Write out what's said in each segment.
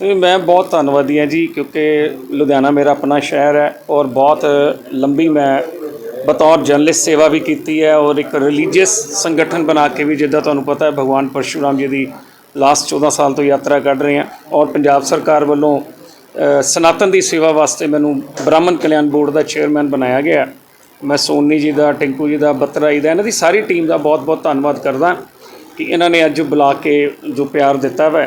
ਮੈਂ ਬਹੁਤ ਧੰਨਵਾਦੀ ਹਾਂ ਜੀ, ਕਿਉਂਕਿ ਲੁਧਿਆਣਾ ਮੇਰਾ ਆਪਣਾ ਸ਼ਹਿਰ ਹੈ ਔਰ ਬਹੁਤ ਲੰਬੀ ਮੈਂ ਬਤੌਰ ਜਰਨਲਿਸਟ ਸੇਵਾ ਵੀ ਕੀਤੀ ਹੈ ਔਰ ਇੱਕ ਰਿਲੀਜੀਅਸ ਸੰਗਠਨ ਬਣਾ ਕੇ ਵੀ ਜਿੱਦਾਂ ਤੁਹਾਨੂੰ ਪਤਾ ਹੈ, ਭਗਵਾਨ ਪਰਸ਼ੂਰਾਮ ਜੀ ਦੀ ਲਾਸਟ 14 ਸਾਲ ਤੋਂ ਯਾਤਰਾ ਕੱਢ ਰਹੇ ਹਾਂ ਔਰ ਪੰਜਾਬ ਸਰਕਾਰ ਵੱਲੋਂ ਸਨਾਤਨ ਦੀ ਸੇਵਾ ਵਾਸਤੇ ਮੈਨੂੰ ਬ੍ਰਾਹਮਣ ਕਲਿਆਣ ਬੋਰਡ ਦਾ ਚੇਅਰਮੈਨ ਬਣਾਇਆ ਗਿਆ ਮੈਂ ਸੋਨੀ ਜੀ ਦਾ, ਟਿੰਕੂ ਜੀ ਦਾ, ਬੱਤਰਾ ਜੀ ਦਾ, ਇਹਨਾਂ ਦੀ ਸਾਰੀ ਟੀਮ ਦਾ ਬਹੁਤ-ਬਹੁਤ ਧੰਨਵਾਦ ਕਰਦਾ ਕਿ ਇਹਨਾਂ ਨੇ ਅੱਜ ਬੁਲਾ ਕੇ ਜੋ ਪਿਆਰ ਦਿੱਤਾ ਵਾ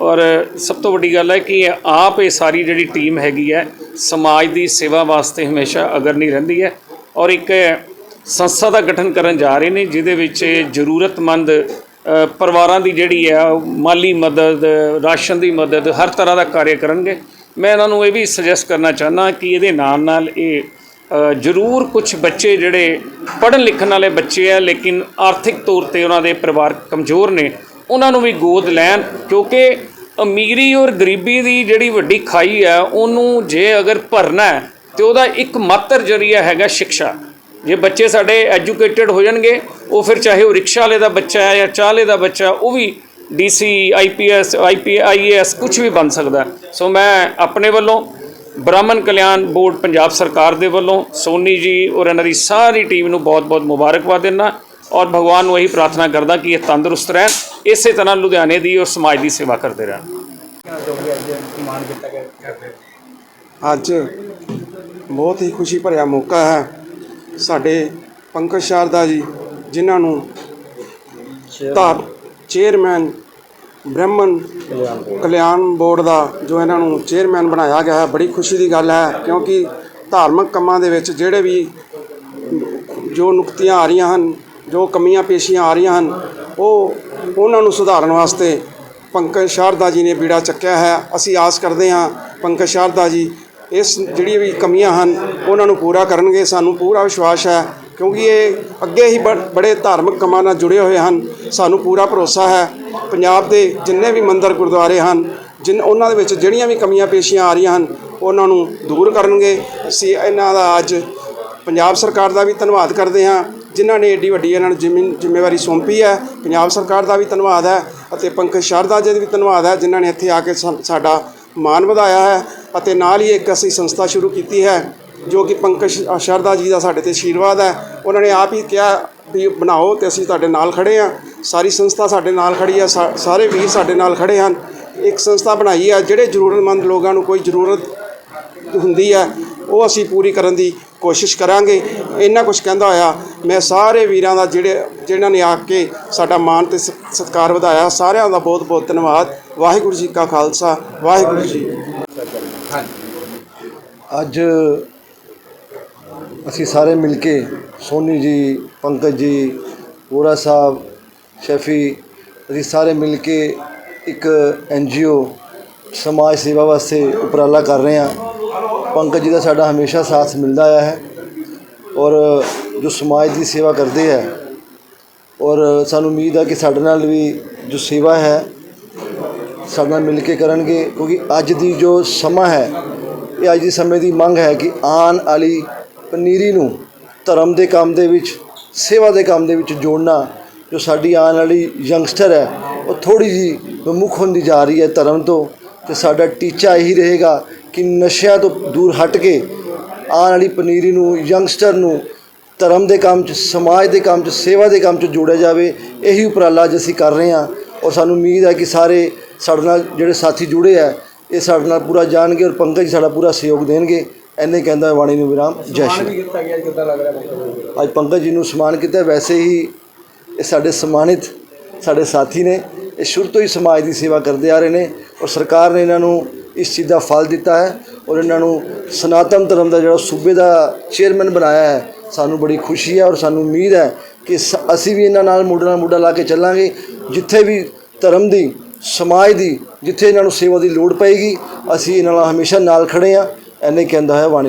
ਔਰ ਸਭ ਤੋਂ ਵੱਡੀ ਗੱਲ ਹੈ ਕਿ ਆਪ ਇਹ ਸਾਰੀ ਜਿਹੜੀ ਟੀਮ ਹੈਗੀ ਹੈ, ਸਮਾਜ ਦੀ ਸੇਵਾ ਵਾਸਤੇ ਹਮੇਸ਼ਾ ਅਗਰ ਨਹੀਂ ਰਹਿੰਦੀ ਹੈ ਔਰ ਇੱਕ ਸੰਸਥਾ ਦਾ ਗਠਨ ਕਰਨ ਜਾ ਰਹੇ ਨੇ, ਜਿਹਦੇ ਵਿੱਚ ਜ਼ਰੂਰਤਮੰਦ ਪਰਿਵਾਰਾਂ ਦੀ ਜਿਹੜੀ ਹੈ ਉਹ ਮਾਲੀ ਮਦਦ, ਰਾਸ਼ਨ ਦੀ ਮਦਦ, ਹਰ ਤਰ੍ਹਾਂ ਦਾ ਕਾਰਜ ਕਰਨਗੇ। ਮੈਂ ਇਹਨਾਂ ਨੂੰ ਇਹ ਵੀ ਸੁਜੈਸਟ ਕਰਨਾ ਚਾਹੁੰਦਾ ਕਿ ਇਹਦੇ ਨਾਲ ਨਾਲ ਇਹ ਜ਼ਰੂਰ ਕੁਝ ਬੱਚੇ ਜਿਹੜੇ ਪੜ੍ਹਨ ਲਿਖਣ ਵਾਲੇ ਬੱਚੇ ਆ, ਲੇਕਿਨ ਆਰਥਿਕ ਤੌਰ ਤੇ ਉਹਨਾਂ ਦੇ ਪਰਿਵਾਰ ਕਮਜ਼ੋਰ ਨੇ, ਉਹਨਾਂ ਨੂੰ ਵੀ ਗੋਦ ਲੈਣ, ਕਿਉਂਕਿ ਅਮੀਰੀ ਔਰ ਗਰੀਬੀ ਦੀ ਜਿਹੜੀ ਵੱਡੀ ਖਾਈ ਹੈ, ਉਹਨੂੰ ਜੇ ਅਗਰ ਭਰਨਾ ਹੈ, ਤੇ ਉਹਦਾ ਇੱਕ ਮਾਤਰ ਜਰੀਆ ਹੈਗਾ ਸਿੱਖਿਆ ਜੇ ਬੱਚੇ ਸਾਡੇ ਐਜੂਕੇਟਿਡ ਹੋ ਜਾਣਗੇ, ਉਹ ਫਿਰ ਚਾਹੇ ਉਹ ਰਿਕਸ਼ਾ ਵਾਲੇ ਦਾ ਬੱਚਾ ਹੈ ਜਾਂ ਚਾਲੇ ਦਾ ਬੱਚਾ ਉਹ ਵੀ ਡੀਸੀ ਆਈਪੀਐਸ ਆਈਪੀ ਆਈਏਐਸ ਕੁਝ ਵੀ ਬਣ ਸਕਦਾ ਸੋ ਮੈਂ ਆਪਣੇ ਵੱਲੋਂ ਬ੍ਰਾਹਮਣ ਕਲਿਆਣ ਬੋਰਡ ਪੰਜਾਬ ਸਰਕਾਰ ਦੇ ਵੱਲੋਂ ਸੋਨੀ ਜੀ ਔਰ ਇਹਨਾਂ ਦੀ ਸਾਰੀ ਟੀਮ ਨੂੰ ਬਹੁਤ-ਬਹੁਤ ਮੁਬਾਰਕਬਾਦ ਦਿੰਦਾ ਔਰ ਭਗਵਾਨ ਨੂੰ ਇਹੀ ਪ੍ਰਾਰਥਨਾ ਕਰਦਾ ਕਿ ਇਹ ਤੰਦਰੁਸਤ ਰਹਿਣ। ਇਸੇ ਤਰ੍ਹਾਂ ਲੁਧਿਆਣੇ ਦੀ ਔਰ ਸਮਾਜ ਦੀ ਸੇਵਾ ਕਰਦੇ ਰਹਿਣ। ਅੱਜ ਬਹੁਤ ਹੀ ਖੁਸ਼ੀ ਭਰਿਆ ਮੌਕਾ ਹੈ ਸਾਡੇ ਪੰਕਜ ਸ਼ਾਰਦਾ ਜੀ, ਜਿਨ੍ਹਾਂ ਨੂੰ ਧਾਰ ਚੇਅਰਮੈਨ ਬ੍ਰਹਮਨ ਕਲਿਆਣ ਬੋਰਡ ਦਾ ਜੋ ਇਹਨਾਂ ਨੂੰ ਚੇਅਰਮੈਨ ਬਣਾਇਆ ਗਿਆ ਹੈ, ਬੜੀ ਖੁਸ਼ੀ ਦੀ ਗੱਲ ਹੈ ਕਿਉਂਕਿ ਧਾਰਮਿਕ ਕੰਮਾਂ ਦੇ ਵਿੱਚ ਜਿਹੜੇ ਵੀ ਜੋ ਨੁਕਤੀਆਂ ਆ ਰਹੀਆਂ ਹਨ, ਜੋ ਕਮੀਆਂ ਪੇਸ਼ੀਆਂ ਆ ਰਹੀਆਂ ਹਨ, ਉਹ ਉਹਨਾਂ ਨੂੰ ਸੁਧਾਰਨ ਵਾਸਤੇ ਪੰਕਜ ਸ਼ਾਰਦਾ ਜੀ ਨੇ ਬੀੜਾ ਚੱਕਿਆ ਹੈ। ਅਸੀਂ ਆਸ ਕਰਦੇ ਹਾਂ ਪੰਕਜ ਸ਼ਾਰਦਾ ਜੀ, ਇਸ ਜਿਹੜੀ ਵੀ ਕਮੀਆਂ ਹਨ, ਉਹਨਾਂ ਨੂੰ ਪੂਰਾ ਕਰਨਗੇ। ਸਾਨੂੰ ਪੂਰਾ ਵਿਸ਼ਵਾਸ ਹੈ, ਕਿਉਂਕਿ ਇਹ ਅੱਗੇ ਹੀ ਬੜੇ ਧਾਰਮਿਕ ਕੰਮਾਂ ਨਾਲ ਜੁੜੇ ਹੋਏ ਹਨ। ਸਾਨੂੰ ਪੂਰਾ ਭਰੋਸਾ ਹੈ। ਪੰਜਾਬ ਦੇ ਜਿੰਨੇ ਵੀ ਮੰਦਰ ਗੁਰਦੁਆਰੇ ਹਨ, ਜਿਨ, ਉਹਨਾਂ ਦੇ ਵਿੱਚ ਜਿਹੜੀਆਂ ਵੀ ਕਮੀਆਂ ਪੇਸ਼ੀਆਂ ਆ ਰਹੀਆਂ ਹਨ, ਉਹਨਾਂ ਨੂੰ ਦੂਰ ਕਰਨਗੇ। ਅਸੀਂ ਇਹਨਾਂ ਦਾ ਅੱਜ ਪੰਜਾਬ ਸਰਕਾਰ ਦਾ ਵੀ ਧੰਨਵਾਦ ਕਰਦੇ ਹਾਂ। ਜਿਨ੍ਹਾਂ ਨੇ ਏਡੀ ਵੱਡੀ ਇਹਨਾਂ ਨੂੰ ਜ਼ਿੰਮੇ- ਜ਼ਿੰਮੇਵਾਰੀ ਸੌਂਪੀ ਹੈ। ਪੰਜਾਬ ਸਰਕਾਰ ਦਾ ਵੀ ਧੰਨਵਾਦ ਹੈ ਅਤੇ ਪੰਕਜ ਸ਼ਾਰਦਾ ਜੀ ਦਾ ਵੀ ਧੰਨਵਾਦ ਹੈ, ਜਿਨ੍ਹਾਂ ਨੇ ਇੱਥੇ ਆ ਕੇ ਸਾ- ਸਾਡਾ ਮਾਣ ਵਧਾਇਆ ਹੈ ਅਤੇ ਨਾਲ ਹੀ ਇੱਕ ਅਸੀਂ ਸੰਸਥਾ ਸ਼ੁਰੂ ਕੀਤੀ ਹੈ, ਜੋ ਕਿ ਪੰਕਜ ਸ਼- ਸ਼ਾਰਦਾ ਜੀ ਦਾ ਸਾਡੇ ਤੇ ਆਸ਼ੀਰਵਾਦ ਹੈ। ਉਹਨਾਂ ਨੇ ਆਪ ਹੀ ਕਿਹਾ ਵੀ ਬਣਾਓ ਤੇ ਅਸੀਂ ਤੁਹਾਡੇ ਨਾਲ ਖੜੇ ਹਾਂ। ਸਾਰੀ ਸੰਸਥਾ ਸਾਡੇ ਨਾਲ ਖੜੀ ਹੈ, ਸਾ- ਸਾਰੇ ਵੀਰ ਸਾਡੇ ਨਾਲ ਖੜੇ ਹਨ। ਇੱਕ ਸੰਸਥਾ ਬਣਾਈ ਹੈ, ਜਿਹੜੇ ਜ਼ਰੂਰਤਮੰਦ ਲੋਕਾਂ ਨੂੰ ਕੋਈ ਜ਼ਰੂਰਤ ਹੁੰਦੀ ਹੈ ਉਹ ਅਸੀਂ ਪੂਰੀ ਕਰਨ ਦੀ ਕੋਸ਼ਿਸ਼ ਕਰਾਂਗੇ। ਇੰਨਾ ਕੁਝ ਕਹਿੰਦਾ ਹੋਇਆ, ਮੈਂ ਸਾਰੇ ਵੀਰਾਂ ਦਾ ਜਿਹੜੇ ਜਿਨ੍ਹਾਂ ਨੇ ਆ ਕੇ ਸਾਡਾ ਮਾਣ ਤੇ ਸਤ- ਸਤਿਕਾਰ ਵਧਾਇਆ, ਸਾਰਿਆਂ ਦਾ ਬਹੁਤ ਬਹੁਤ ਧੰਨਵਾਦ। ਵਾਹਿਗੁਰੂ ਜੀ ਕਾ ਖਾਲਸਾ, ਵਾਹਿਗੁਰੂ ਜੀ ਅੱਜ ਅਸੀਂ ਸਾਰੇ ਮਿਲ ਕੇ ਸੋਨੀ ਜੀ, ਪੰਕਜ ਜੀ, ਵੋਰਾ ਸਾਹਿਬ, ਸ਼ੈਫੀ, ਅਸੀਂ ਸਾਰੇ ਮਿਲ ਕੇ ਇੱਕ ਐਨਜੀਓ ਸਮਾਜ ਸੇਵਾ ਵਾਸਤੇ ਉਪਰਾਲਾ ਕਰ ਰਹੇ ਹਾਂ। ਪੰਕਜ ਜੀ ਦਾ ਸਾਡਾ ਹਮੇਸ਼ਾ ਸਾਥ ਮਿਲਦਾ ਆਇਆ ਹੈ ਔਰ ਜੋ ਸਮਾਜ ਦੀ ਸੇਵਾ ਕਰਦੇ ਹੈ ਔਰ ਸਾਨੂੰ ਉਮੀਦ ਆ ਕਿ ਸਾਡੇ ਨਾਲ ਵੀ ਜੋ ਸੇਵਾ ਹੈ ਸਾਡੇ ਨਾਲ ਮਿਲ ਕੇ ਕਰਨਗੇ, ਕਿਉਂਕਿ ਅੱਜ ਦੀ ਜੋ ਸਮਾਂ ਹੈ, ਇਹ ਅੱਜ ਦੀ ਸਮੇਂ ਦੀ ਮੰਗ ਹੈ ਕਿ ਆਉਣ ਵਾਲੀ ਪਨੀਰੀ ਨੂੰ ਧਰਮ ਦੇ ਕੰਮ ਦੇ ਵਿੱਚ, ਸੇਵਾ ਦੇ ਕੰਮ ਦੇ ਵਿੱਚ ਜੋੜਨਾ, ਜੋ ਸਾਡੀ ਆਉਣ ਵਾਲੀ ਯੰਗਸਟਰ ਹੈ, ਉਹ ਥੋੜੀ ਜੀ ਵਿਮੁਖ ਹੁੰਦੀ ਜਾ ਰਹੀ ਹੈ ਧਰਮ ਤੋਂ, ਤੇ ਸਾਡਾ ਟੀਚਾ ਇਹੀ ਰਹੇਗਾ ਕਿ ਨਸ਼ਿਆਂ ਤੋਂ ਦੂਰ ਹਟ ਕੇ ਆਉਣ ਵਾਲੀ ਪਨੀਰੀ ਨੂੰ ਯੰਗਸਟਰ ਨੂੰ ਧਰਮ ਦੇ ਕੰਮ 'ਚ ਸਮਾਜ ਦੇ ਕੰਮ 'ਚ ਸੇਵਾ ਦੇ ਕੰਮ 'ਚ ਜੋੜਿਆ ਜਾਵੇ ਇਹੀ ਉਪਰਾਲਾ ਅੱਜ ਅਸੀਂ ਕਰ ਰਹੇ ਹਾਂ ਔਰ ਸਾਨੂੰ ਉਮੀਦ ਹੈ ਕਿ ਸਾਰੇ ਸਾਡੇ ਨਾਲ ਜਿਹੜੇ ਸਾਥੀ ਜੁੜੇ ਆ ਇਹ ਸਾਡੇ ਨਾਲ ਪੂਰਾ ਜਾਣਗੇ ਔਰ ਪੰਕਜ ਸਾਡਾ ਪੂਰਾ ਸਹਿਯੋਗ ਦੇਣਗੇ। ਐਨੇ ਕਹਿੰਦਾ ਬਾਣੀ ਨੂੰ ਵਿਰਾਮ ਜੈ ਸ਼੍ਰੀ ਅੱਜ ਪੰਕਜ ਜੀ ਨੂੰ ਸਨਮਾਨ ਕੀਤਾ ਵੈਸੇ ਹੀ ਇਹ ਸਾਡੇ ਸਨਮਾਨਿਤ ਸਾਡੇ ਸਾਥੀ ਨੇ ਇਹ ਸ਼ੁਰੂ ਤੋਂ ਹੀ ਸਮਾਜ ਦੀ ਸੇਵਾ ਕਰਦੇ ਆ ਰਹੇ ਨੇ ਔਰ ਸਰਕਾਰ ਨੇ ਇਹਨਾਂ ਨੂੰ ਇਸ ਚੀਜ਼ ਦਾ ਫਲ ਦਿੱਤਾ ਹੈ ਔਰ ਇਹਨਾਂ ਨੂੰ ਸਨਾਤਨ ਧਰਮ ਦਾ ਜਿਹੜਾ ਸੂਬੇ ਦਾ ਚੇਅਰਮੈਨ ਬਣਾਇਆ ਹੈ, ਸਾਨੂੰ ਬੜੀ ਖੁਸ਼ੀ ਹੈ ਔਰ ਸਾਨੂੰ ਉਮੀਦ ਹੈ ਕਿ ਸ- ਅਸੀਂ ਵੀ ਇਹਨਾਂ ਨਾਲ ਮੋਢੇ ਨਾਲ ਮੋਢਾ ਲਾ ਕੇ ਚੱਲਾਂਗੇ, ਜਿੱਥੇ ਵੀ ਧਰਮ ਦੀ, ਸਮਾਜ ਦੀ, ਜਿੱਥੇ ਇਹਨਾਂ ਨੂੰ ਸੇਵਾ ਦੀ ਲੋੜ ਪਏਗੀ, ਅਸੀਂ ਇਹਨਾਂ ਨਾਲ ਹਮੇਸ਼ਾ ਨਾਲ ਖੜੇ ਹਾਂ। ਐਨੇ ਕਹਿੰਦਾ ਹੈ ਬਾਣੀ ਨੂੰ